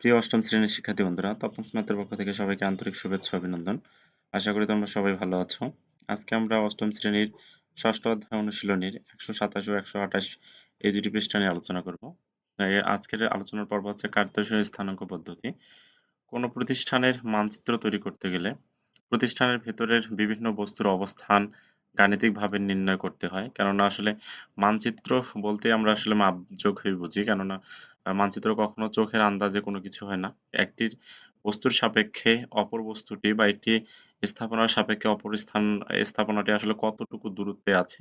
প্রিয় অষ্টম শ্রেণির শিক্ষার্থী বন্ধুরা, তপন স্মার্টের পক্ষ থেকে সবাইকে আন্তরিক শুভেচ্ছা অভিনন্দন। আশা করি তোমরা সবাই ভালো আছো। আজকে আমরা অষ্টম শ্রেণির ষষ্ঠ অধ্যায় অনুশীলনীর একশো সাতাশ ও একশো আঠাশ এই দুটি পৃষ্ঠা নিয়ে আলোচনা করব। আজকের আলোচনার পর্ব হচ্ছে কার্যশয় স্থানাঙ্ক পদ্ধতি। কোনো প্রতিষ্ঠানের মানচিত্র তৈরি করতে গেলে প্রতিষ্ঠানের ভেতরের বিভিন্ন বস্তুর অবস্থান গাণিতিকভাবে নির্ণয় করতে হয়। কেননা আসলে মানচিত্র বলতে আমরা আসলে মাপযোগ হয়ে বুঝি, কেননা মানচিত্র কখনো চোখের আন্দাজে কোনো কিছু হয় না। একটির বস্তুর সাপেক্ষে অপর বস্তুটি বা একটি স্থাপনার সাপেক্ষে অপর স্থান, স্থাপনাটি আসলে কতটুকু দূরত্বে আছে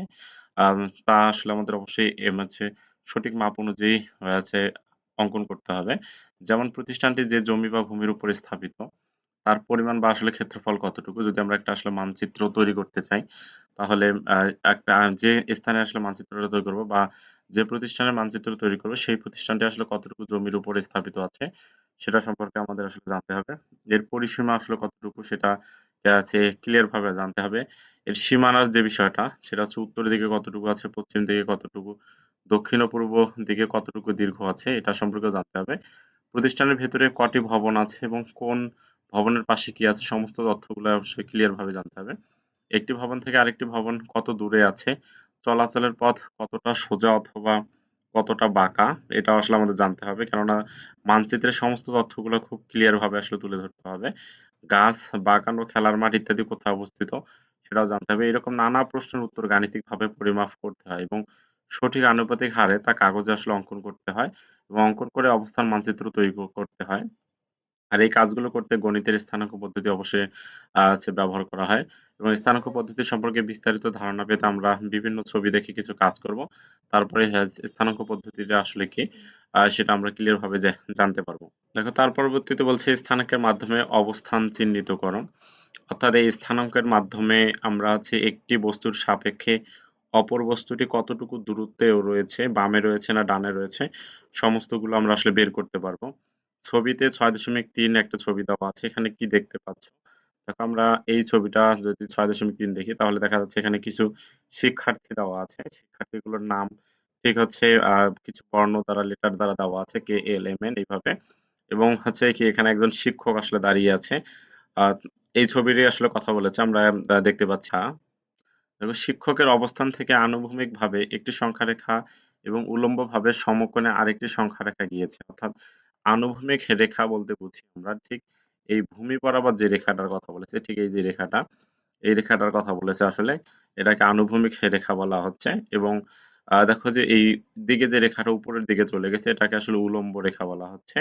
তা আসলে আমাদের অবশ্যই হচ্ছে সঠিক মাপ অনুযায়ী আছে অঙ্কন করতে হবে। যেমন প্রতিষ্ঠানটি যে জমি বা ভূমির উপরে স্থাপিত, তার পরিমাণ বা আসলে ক্ষেত্রফল কতটুকু, যদি আমরা একটা আসলে মানচিত্র তৈরি করতে চাই, তাহলে একটা, যে স্থানে আসলে মানচিত্রটা তৈরি করব বা যে প্রতিষ্ঠানের মানচিত্র তৈরি করবে, সেই প্রতিষ্ঠানটি আসলে কতটুকু জমির উপরে স্থাপিত আছে, সেটা সম্পর্কে আমাদের আসলে জানতে হবে। এর পরিসীমা আসলে কতটুকু সেটা আছে ক্লিয়ার ভাবে জানতে হবে। এর সীমানার যে বিষয়টা, সেটা হচ্ছে উত্তর দিকে কতটুকু আছে, পশ্চিম দিকে কতটুকু, দক্ষিণ ও পূর্ব দিকে কতটুকু দীর্ঘ আছে, এটা সম্পর্কে জানতে হবে। প্রতিষ্ঠানের ভেতরে কটি ভবন আছে এবং কোন ভবনের পাশে কি আছে, সমস্ত তথ্যগুলো অবশ্যই ক্লিয়ার ভাবে জানতে হবে। একটি ভবন থেকে আরেকটি ভবন কত দূরে আছে চলাচলের পথ কতটা সোজা অথবা কতটা বাঁকা এটা আসলে আমাদের জানতে হবে। কেননা মানচিত্রের সমস্ত তথ্যগুলো খুব ক্লিয়ার ভাবে আসলে তুলে ধরতে হবে। গাছ, বাগান ও খেলার মাঠ ইত্যাদি কোথায় অবস্থিত, সেটাও জানতে হবে। এরকম নানা প্রশ্নের উত্তর গাণিতিকভাবে পরিমাপ করতে হয় এবং সঠিক আনুপাতিক হারে তা কাগজে আসলে অঙ্কন করতে হয় এবং অঙ্কন করে অবস্থান মানচিত্র তৈরি করতে হয়। আর এই কাজগুলো করতে গণিতের স্থানাঙ্ক পদ্ধতি অবশ্যই আছে ব্যবহার করা হয়। এবং স্থানাঙ্ক পদ্ধতি সম্পর্কে বিস্তারিত ধারণা পেতে আমরা বিভিন্ন ছবি দেখে কিছু কাজ করব। তারপরে স্থানাঙ্ক পদ্ধতিটা আসলে কি সেটা আমরা ক্লিয়ার ভাবে জানতে পারব। দেখো, তার পরবর্তীতে বলছে স্থানাঙ্কের মাধ্যমে অবস্থান চিহ্নিত চিহ্নিতকরণ। অর্থাৎ এই স্থানাঙ্কের মাধ্যমে আমরা হচ্ছে একটি বস্তুর সাপেক্ষে অপর বস্তুটি কতটুকু দূরত্বে রয়েছে, বামে রয়েছে না ডানে রয়েছে, সমস্তগুলো আমরা আসলে বের করতে পারব। ছবিতে ছয় দশমিক তিন একটা ছবি দেওয়া আছে, এখানে কি দেখতে পাচ্ছ? দেখো আমরা এই ছবিটা যদি ছয় দশমিক তিন দেখি, তাহলে দেখা যাচ্ছে এখানে কিছু শিক্ষার্থী দেওয়া আছে। শিক্ষার্থীগুলোর নাম ঠিক হচ্ছে কিছু বর্ণ দ্বারা লেটার দ্বারা দেওয়া আছে, কে এল, এম, এন, এইভাবে। এবং হচ্ছে কি এখানে একজন শিক্ষক আসলে দাঁড়িয়ে আছে। এই ছবিটি আসলে কথা বলেছে, আমরা দেখতে পাচ্ছি দেখো, শিক্ষকের অবস্থান থেকে আনুভূমিক ভাবে একটি সংখ্যা রেখা এবং উলম্ব ভাবে সমকোণে আরেকটি সংখ্যা রেখা গিয়েছে, অর্থাৎ আনুভূমিক রেখা বলতে বুঝি আমরা, ঠিক এই ভূমি বরাবর যে রেখাটার কথা বলেছে, ঠিক এই যে রেখাটা, এই রেখাটার কথা বলেছে আসলে, এটাকে আনুভূমিক রেখা বলা হচ্ছে এবং দেখো যে এই দিকে যে রেখাটা উপরের দিকে চলে গেছে, এটাকে আসলে উলম্ব রেখা বলা হচ্ছে।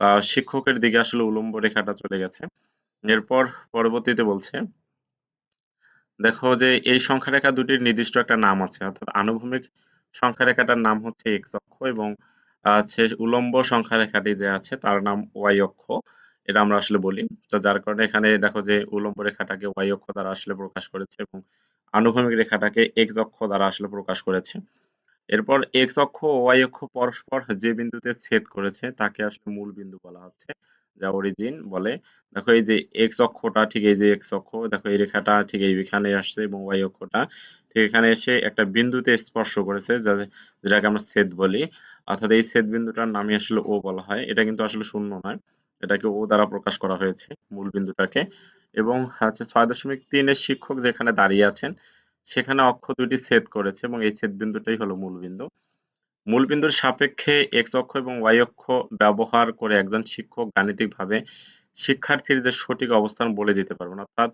তা শিক্ষকের দিকে আসলে উলম্ব রেখাটা চলে গেছে। এরপর পরবর্তীতে বলছে, দেখো যে এই সংখ্যা রেখা দুটির নির্দিষ্ট একটা নাম আছে, অর্থাৎ আনুভূমিক সংখ্যা রেখাটার নাম হচ্ছে এক্স অক্ষ এবং আছে উলম্ব সংখ্যা রেখাটি যে আছে, তার নাম ওয়াই অক্ষ। এটা আমরা আসলে বলি। তো যার কারণে এখানে দেখো যে উলম্ব রেখাটাকে ওয়াই অক্ষ দ্বারা আসলে প্রকাশ করেছে এবং আনুভূমিক রেখাটাকে এক্স অক্ষ দ্বারা আসলে প্রকাশ করেছে। এরপর এক্স অক্ষ ওয়াই অক্ষ পরস্পর যে বিন্দুতে ছেদ করেছে, তাকে আসলে মূল বিন্দু বলা হচ্ছে, যা অরিজিন বলে। দেখো এই যে এক্স অক্ষটা ঠিক এই যে এক্স অক্ষ, দেখো এই রেখাটা ঠিক এইখানে আসছে এবং ওয়াই অক্ষটা ঠিক এখানে এসে একটা বিন্দুতে স্পর্শ করেছে যেটাকে আমরা ছেদ বলি। অর্থাৎ এই ছেদ বিন্দুটার নামই আসলে ও বলা হয়। এটা কিন্তু আসলে শূন্য নয়। এটাকে ও দ্বারা প্রকাশ করা হয়েছে মূল বিন্দুটাকে। এবং হচ্ছে ছয় দশমিক তিনের শিক্ষক যেখানে দাঁড়িয়ে আছেন, সেখানে অক্ষ দুটি ছেদ করেছে এবং এই ছেদ বিন্দুটাই হলো মূল বিন্দু। মূল বিন্দুর সাপেক্ষে এক্স অক্ষ এবং ওয়াই অক্ষ ব্যবহার করে একজন শিক্ষক গাণিতিকভাবে শিক্ষার্থীর যে সঠিক অবস্থান বলে দিতে পারবেন। অর্থাৎ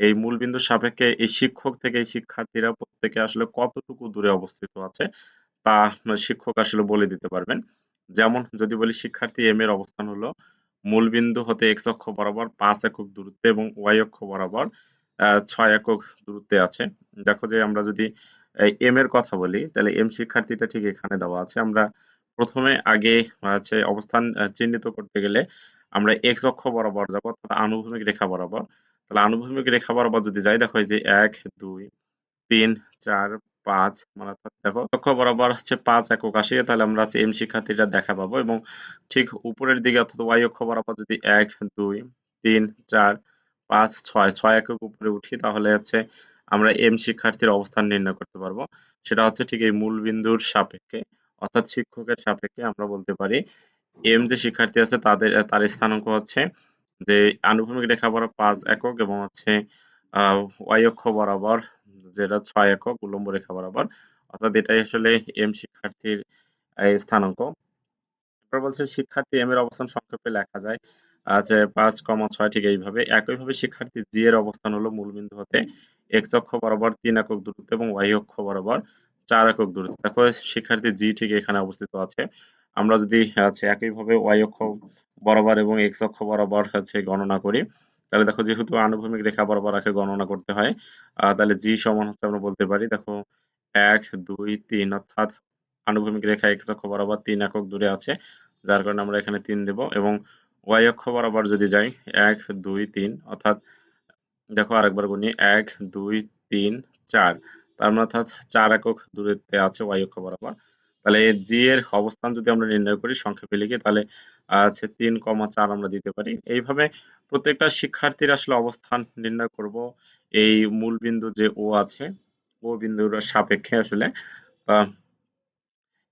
এই মূল বিন্দুর সাপেক্ষে এই শিক্ষক থেকে এই শিক্ষার্থীরা প্রত্যেকে আসলে কতটুকু দূরে অবস্থিত আছে শিক্ষক আসলে বলে দিতে পারবেন। যেমন যদি বলি, শিক্ষার্থী এম এর অবস্থান হলো মূল বিন্দু হতে এক্স অক্ষ বরাবর, পাঁচ একক দূরত্বে এবং ওয়াই অক্ষ বরাবর ছয় একক দূরত্বে আছে। দেখো যে আমরা যদি এম এর কথা বলি, তাহলে এম শিক্ষার্থীটা ঠিক এখানে দেওয়া আছে। আমরা প্রথমে আগে আছে অবস্থান চিহ্নিত করতে গেলে আমরা এক্স অক্ষ বরাবর যাব, অর্থাৎ আনুভূমিক রেখা বরাবর। তাহলে আনুভূমিক রেখা বরাবর যদি যাই, দেখো যে এক, দুই, তিন, চার পাঁচ মানে দেখো। অক্ষ বরাবর হচ্ছে পাঁচ একক আসে তাহলে আমরা হচ্ছে এম শিক্ষার্থীটা দেখা পাবো এবং ঠিক উপরের দিকে অর্থাৎ ওয়াই অক্ষ বরাবর যদি এক, দুই, তিন, চার, পাঁচ, ছয় ছয় একক উপরে উঠি, তাহলে হচ্ছে আমরা এম শিক্ষার্থীর অবস্থান নির্ণয় করতে পারব। সেটা হচ্ছে ঠিক এই মূল বিন্দুর সাপেক্ষে, অর্থাৎ শিক্ষকের সাপেক্ষে আমরা বলতে পারি এম যে শিক্ষার্থী আছে তাদের, তার স্থানাঙ্ক হচ্ছে যে আনুভূমিক রেখা বরাবর পাঁচ একক এবং হচ্ছে, আহ ওয়াই অক্ষ বরাবর যেটা ছয় একক উলম্ব রেখা বরাবর। অর্থাৎ এটাই আসলে এম শিক্ষার্থীর স্থানাঙ্ক। বলছে শিক্ষার্থী এম এর অবস্থান সংক্ষেপে লেখা যায় আছে পাঁচ, কমা ছয় ঠিক এইভাবে। একইভাবে শিক্ষার্থী জি এর অবস্থান হলো মূলবিন্দু হতে এক্স অক্ষ বরাবর, তিন একক দূরত্ব এবং ওয়াই অক্ষ বরাবর, চার একক দূরত্ব। দেখো, শিক্ষার্থী জি ঠিক এখানে অবস্থিত আছে। আমরা যদি আছে একইভাবে ওয়াই অক্ষ বরাবর এবং এক্স অক্ষ বরাবর, হচ্ছে গণনা করি তাহলে দেখো যেহেতু আনুভূমিক রেখা বরাবর আগে গণনা করতে হয় তাহলে জি সমান হচ্ছে আমরা বলতে পারি, দেখো এক, দুই, তিন, অর্থাৎ আনুভূমিক রেখা এক্স অক্ষ বরাবর তিন একক দূরে আছে, যার কারণে আমরা এখানে তিন দেব এবং ওয়াই অক্ষ বরাবর যদি যাই, এক, দুই, তিন, অর্থাৎ দেখো আরেকবার গুনি, এক, দুই, তিন, চার, তার মানে অর্থাৎ চার একক দূরত্বে আছে ওয়াই অক্ষ বরাবর। তাহলে জি এর অবস্থান যদি আমরা নির্ণয় করি, সংক্ষেপে লিখি, তাহলে আছে তিন কমা চার আমরা দিতে পারি। এইভাবে প্রত্যেকটা শিক্ষার্থীর আসলে অবস্থান নির্ণয় করব। এই মূল বিন্দু যে ও আছে ও বিন্দুর সাপেক্ষে আসলে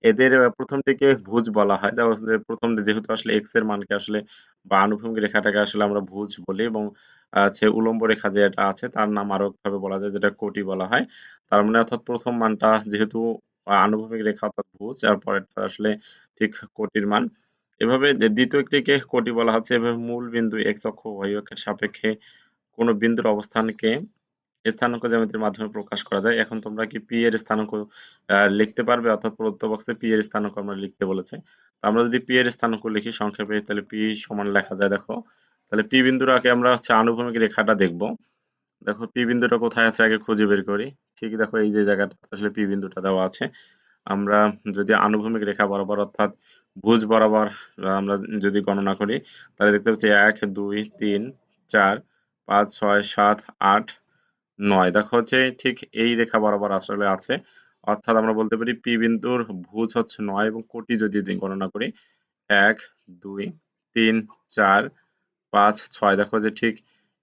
এদের প্রথম দিকে ভুজ বলা হয়। যে প্রথম যেহেতু আসলে এক্সের মানকে আসলে বা আনুভূমিক রেখাটাকে আসলে আমরা ভুজ বলি এবং আছে উলম্ব রেখা যেটা আছে, তার নাম আরও ভাবে বলা যায়, যেটা কোটি বলা হয়। তার মানে অর্থাৎ প্রথম মানটা যেহেতু আনুভূমিক রেখা অর্থাৎ ভুজ আর পরেরটা আসলে ঠিক কোটির মান। এভাবে দ্বিতীয় একটিকে কোটি বলা হচ্ছে, এভাবে মূল বিন্দু এক্স অক্ষ ওয়াই অক্ষের সাপেক্ষে কোন বিন্দুর অবস্থানকে স্থানাঙ্ক জ্যামিতির মাধ্যমে প্রকাশ করা যায়। এখন তোমরা কি পি এর স্থানাঙ্ক লিখতে পারবে? অর্থাৎ প্রদত্ত বক্সে পি এর স্থানাঙ্ক আমরা লিখতে বলেছে। আমরা যদি পি এর স্থানাঙ্ক লিখি, সংক্ষেপে তাহলে পি সমান লেখা যায়, দেখো। তাহলে পি বিন্দুর আগে আমরা হচ্ছে আনুভূমিক রেখাটা দেখব। দেখো পি বিন্দুটা কোথায় আছে আগে খুঁজে বের করি। ঠিক দেখো এই যে জায়গাটা, আসলে পি বিন্দুটা দেওয়া আছে। আমরা যদি আনুভূমিক রেখা বরাবর অর্থাৎ ভুজ বরাবর আমরা যদি গণনা করি, তাহলে দেখতে পাচ্ছি এক, দুই, তিন, চার, পাঁচ, ছয়, সাত, আট, নয়। দেখো হচ্ছে ঠিক এই রেখা বরাবর আসলে আছে। অর্থাৎ আমরা বলতে পারি পি বিন্দুর ভুজ হচ্ছে নয় এবং কোটি যদি গণনা করি, এক, দুই, তিন, চার, পাঁচ, ছয়। দেখো যে ঠিক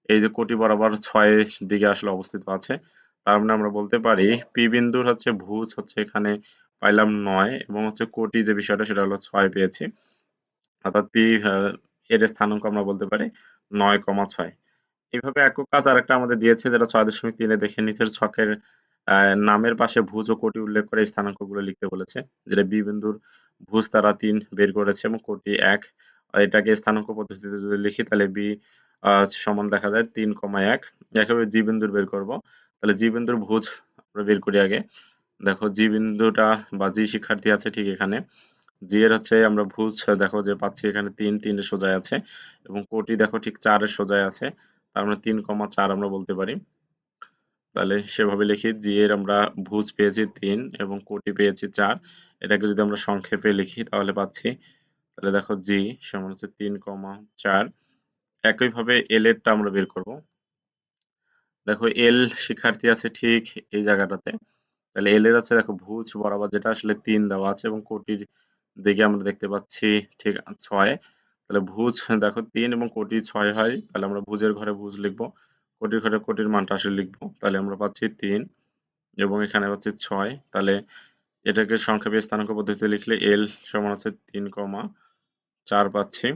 এই যে কোটি বরাবর ছয়ের দিকে আসলে অবস্থিত আছে, তার মানে আমরা বলতে পারি পি বিন্দুর হচ্ছে ভুজ হচ্ছে এখানে পাইলাম নয় এবং হচ্ছে কোটি যে বিষয়টা সেটা হলো ছয় পেয়েছি। অর্থাৎ পি এর স্থানাঙ্ক আমরা বলতে পারি নয় কমা ছয়। এইভাবে একক কাজ আরেকটা আমাদের দিয়েছে যেটা ছয় দশমিক তিনে দেখে নিচের ছকের নামের পাশে ভুজ ও কোটি উল্লেখ করে স্থানাঙ্কগুলো লিখতে বলেছে, যেটা বি বিন্দুর ভুজ তারা তিন বের করেছে এবং কোটি এক এটাকে স্থানাঙ্ক পদ্ধতিতে যদি লিখি তাহলে বি সমান দেখা যায় তিন কমা এক। একইভাবে জি বিন্দুর বের করব। তাহলে জি বিন্দুর ভুজ আমরা বের করি আগে। দেখো জি বিন্দুটা বা জি শিক্ষার্থী আছে ঠিক এখানে। জি এর হচ্ছে আমরা ভুজ, দেখো যে পাচ্ছি এখানে তিন তিনের সোজায় আছে। এবং কোটি দেখো ঠিক চারের সোজায় আছে। তার মানে তিন কমা চার আমরা বলতে পারি। তাহলে সেভাবে লিখি জি এর আমরা ভুজ পেয়েছি তিন এবং কোটি পেয়েছি চার। এটাকে যদি আমরা সংক্ষেপে লিখি তাহলে পাচ্ছি। তাহলে দেখো জি সমান হচ্ছে তিন কমা চার। একইভাবে এল এরটা আমরা বের করব। দেখো এল শিক্ষার্থী আছে ঠিক এই জায়গাটাতে। তাহলে এল এর আছে দেখো ভুজ বরাবর যেটা আসলে তিন দেওয়া আছে এবং কোটির দিকে আমরা দেখতে পাচ্ছি ঠিক ছয়। তাহলে ভুজ দেখো তিন এবং কোটি ছয় হয়, তাহলে আমরা ভুজের ঘরে ভুজ লিখব। কোটির ঘরে কোটির মানটা আসলে লিখব। তাহলে আমরা পাচ্ছি তিন এবং এখানে পাচ্ছি ছয়। তাহলে এটাকে সংক্ষেপে স্থানাঙ্ক পদ্ধতিতে লিখলে এল সমান আছে তিন কমা চার পাচ্ছি।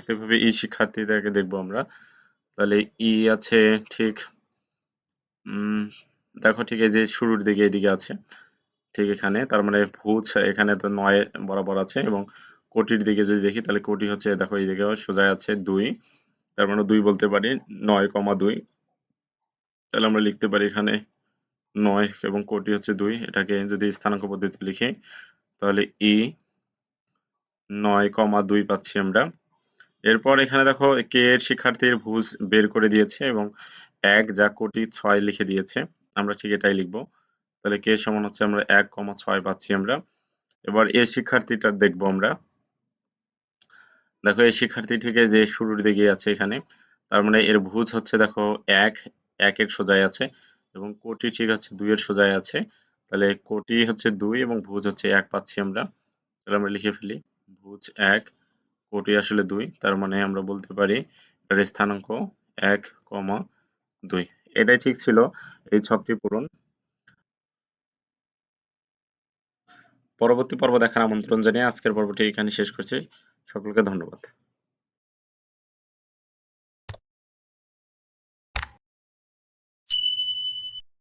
একইভাবে ই শিক্ষার্থীদেরকে দেখব আমরা। তাহলে ই আছে ঠিক দেখো ঠিক এই যে শুরুর দিকে এদিকে আছে, ঠিক এখানে, তার মানে ভুজ এখানে তো নয় বরাবর আছে এবং কোটির দিকে যদি দেখি তাহলে কোটি হচ্ছে, দেখো এই দিকে সোজায় আছে দুই, তার মানে দুই বলতে পারি, নয় কমা দুই। তাহলে আমরা লিখতে পারি এখানে নয় এবং কোটি হচ্ছে দুই, এটাকে যদি স্থানাঙ্ক পদ্ধতিতে লিখি, তাহলে ই নয় কমা দুই পাচ্ছি আমরা। এরপর এখানে দেখো কে এর শিক্ষার্থীর ভুজ বের করে দিয়েছে এবং এক যা কোটি ছয় লিখে দিয়েছে। আমরা ঠিক এটাই লিখব। তাহলে কে সমান হচ্ছে আমরা এক কমা ছয় পাচ্ছি আমরা। এবার এ শিক্ষার্থীটা দেখব আমরা। দেখো এই শিক্ষার্থী ঠিক যে শুরুর দিকে আছে এখানে। তার মানে এর ভুজ হচ্ছে দেখো এক এক একের সোজায় আছে এবং কোটি ঠিক আছে দুইয়ের সোজায় আছে। তাহলে কোটি হচ্ছে দুই এবং ভুজ হচ্ছে এক পাচ্ছি আমরা। তাহলে আমরা লিখে ফেলি, ভুজ এক কোটি আসলে দুই, তার মানে আমরা বলতে পারি এটার স্থানাঙ্ক এক কমা দুই। এটাই ঠিক ছিল এই ছকটি পূরণ। পরবর্তী পর্ব দেখার আমন্ত্রণ জানিয়ে আজকের পর্বটি এখানে শেষ করছি। সকলকে ধন্যবাদ।